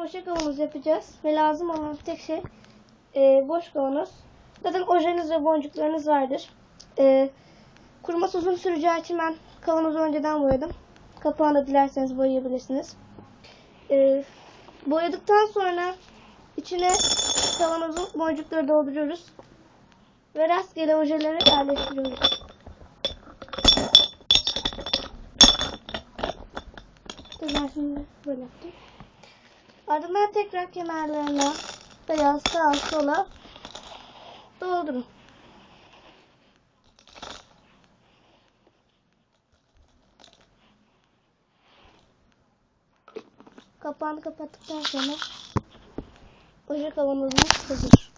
oje kavanoz yapacağız. Ve lazım olan tek şey e, boş kavanoz. Zaten ojeniz ve boncuklarınız vardır. E, kuruması uzun süreceği için ben kavanozu önceden boyadım. Kapağını da dilerseniz boyayabilirsiniz. E, boyadıktan sonra içine kavanozun boncukları dolduruyoruz. Ve rastgele ojeleri yerleştiriyoruz. Ben şimdi böyle yaptım. Ardından tekrar kenarlarına veya sağa sola doldurun. Kapağını kapattıktan sonra oje kavanozumuz hazır.